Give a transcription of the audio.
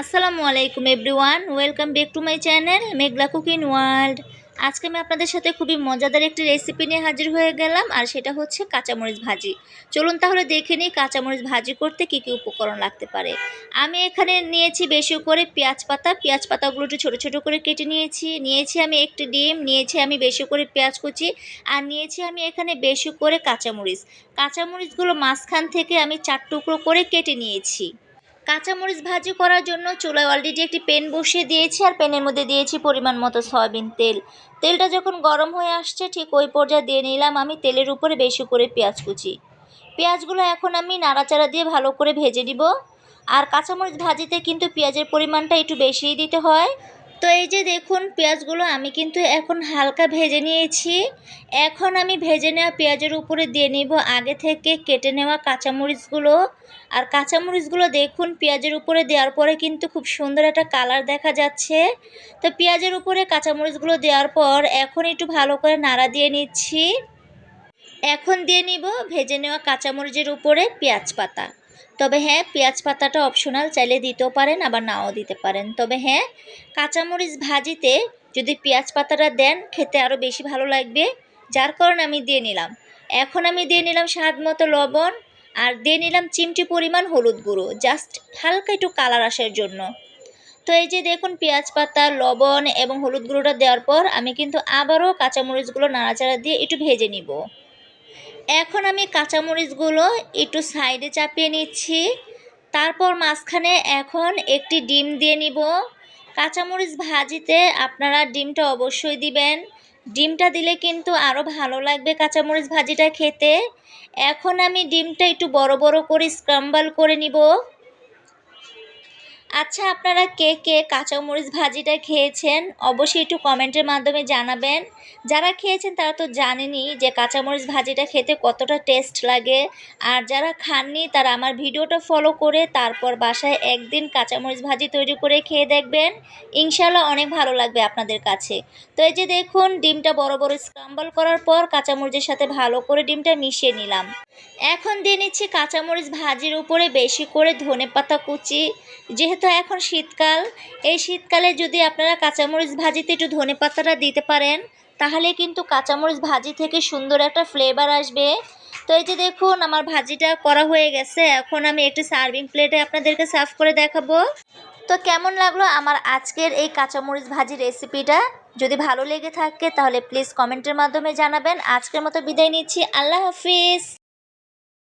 আসসালামু আলাইকুম everyone, welcome back to my channel, Meghla cooking world. আজকে আমি আপনাদের সাথে খুবই মজাদার একটি রেসিপি নিয়ে হাজির হয়ে গেলাম, আর সেটা হচ্ছে কাঁচামরিচ ভাজি। চলুন তাহলে দেখে নিই কাঁচামরিচ ভাজি করতে কী কী উপকরণ লাগতে পারে। আমি এখানে নিয়েছি বেশি করে পেঁয়াজ পাতা, পেঁয়াজ পাতাগুলো একটু ছোটো ছোটো করে কেটে নিয়েছি। নিয়েছি আমি একটি ডিম, নিয়েছি আমি বেশি করে পেঁয়াজ কুচি, আর নিয়েছি আমি এখানে বেশি করে কাঁচামরিচ। কাঁচামরিচগুলো মাঝখান থেকে আমি চার টুকরো করে কেটে নিয়েছি। কাঁচামরিচ ভাজি করার জন্য চুলায় অলরেডি একটি পেন বসিয়ে দিয়েছি আর পেনের মধ্যে দিয়েছি পরিমাণ মতো সয়াবিন তেল। তেলটা যখন গরম হয়ে আসছে, ঠিক ওই পর্যায়ে দিয়ে নিলাম আমি তেলের উপরে বেশি করে পেঁয়াজ কুচি। পেঁয়াজগুলো এখন আমি নাড়াচাড়া দিয়ে ভালো করে ভেজে নিব। আর কাঁচামরিচ ভাজিতে কিন্তু পেঁয়াজের পরিমাণটা একটু বেশিই দিতে হয়। তো এই যে দেখুন, পেঁয়াজগুলো আমি কিন্তু এখন হালকা ভেজে নিয়েছি। এখন আমি ভেজে নেওয়া পেঁয়াজের উপরে দিয়ে নিব আগে থেকে কেটে নেওয়া কাঁচামরিচগুলো। আর কাঁচামরিচগুলো দেখুন, পেঁয়াজের উপরে দেওয়ার পরে কিন্তু খুব সুন্দর একটা কালার দেখা যাচ্ছে। তো পেঁয়াজের উপরে কাঁচামরিচগুলো দেওয়ার পর এখন একটু ভালো করে নাড়া দিয়ে নিচ্ছি। এখন দিয়ে নিব ভেজে নেওয়া কাঁচামরিচের উপরে পেঁয়াজ পাতা। তবে হ্যাঁ পেঁয়াজ পাতাটা অপশনাল চাইলে দিতেও পারেন, আবার নাও দিতে পারেন। তবে হ্যাঁ কাঁচামরিচ ভাজিতে যদি পেঁয়াজ পাতাটা দেন, খেতে আরও বেশি ভালো লাগবে। যার কারণে আমি দিয়ে নিলাম। এখন আমি দিয়ে নিলাম স্বাদ মতো লবণ, আর দিয়ে নিলাম চিমটি পরিমাণ হলুদ গুঁড়ো। জাস্ট হালকা একটু কালার আসার জন্য। তো এই যে দেখুন, পেঁয়াজ পাতা, লবণ এবং হলুদ গুঁড়োটা দেওয়ার পর আমি কিন্তু আবারও কাঁচামরিচগুলো নাড়াচাড়া দিয়ে একটু ভেজে নিব। এখন আমি কাঁচামরিচগুলো একটু সাইডে চাপিয়ে নিচ্ছি। তারপর মাঝখানে এখন একটি ডিম দিয়ে নিব। কাঁচামরিচ ভাজিতে আপনারা ডিমটা অবশ্যই দিবেন। ডিমটা দিলে কিন্তু আরও ভালো লাগবে কাঁচামরিচ ভাজিটা খেতে। এখন আমি ডিমটা একটু বড় বড় করে স্ক্রাম্বল করে নিব। আচ্ছা আপনারা কে কে কাঁচামরিচ ভাজিটা খেয়েছেন? অবশ্যই একটু কমেন্টের মাধ্যমে জানাবেন। যারা খেয়েছেন তারা তো জানেনই যে কাঁচামরিচ ভাজিটা খেতে কতটা টেস্ট লাগে। আর যারা খাননি তারা আমার ভিডিওটা ফলো করে তারপর বাসায় একদিন কাঁচামরিচ ভাজি তৈরি করে খেয়ে দেখবেন। ইনশাল্লাহ অনেক ভালো লাগবে আপনাদের কাছে। তো এই যে দেখুন, ডিমটা বড় বড় স্ক্রাম্বল করার পর কাঁচামরিচের সাথে ভালো করে ডিমটা মিশিয়ে নিলাম। এখন দিয়ে নিচ্ছি কাঁচামরিচ ভাজির উপরে বেশি করে ধনে পাতা কুচি যেহেতু এখন শীতকাল। এই শীতকালে যদি আপনারা কাঁচামরিচ ভাজিতে একটু ধনে পাতাটা দিতে পারেন, তাহলে কিন্তু কাঁচামরিচ ভাজি থেকে সুন্দর একটা ফ্লেভার আসবে। তো এই যে দেখুন, আমার ভাজিটা করা হয়ে গেছে। এখন আমি একটি সার্ভিং প্লেটে আপনাদেরকে সার্ভ করে দেখাবো। তো কেমন লাগল আমার আজকের এই কাঁচামরিচ ভাজি রেসিপিটা যদি ভালো লেগে থাকে, তাহলে প্লিজ কমেন্টের মাধ্যমে জানাবেন। আজকের মতো বিদায় নিচ্ছি। আল্লাহ হাফিজ।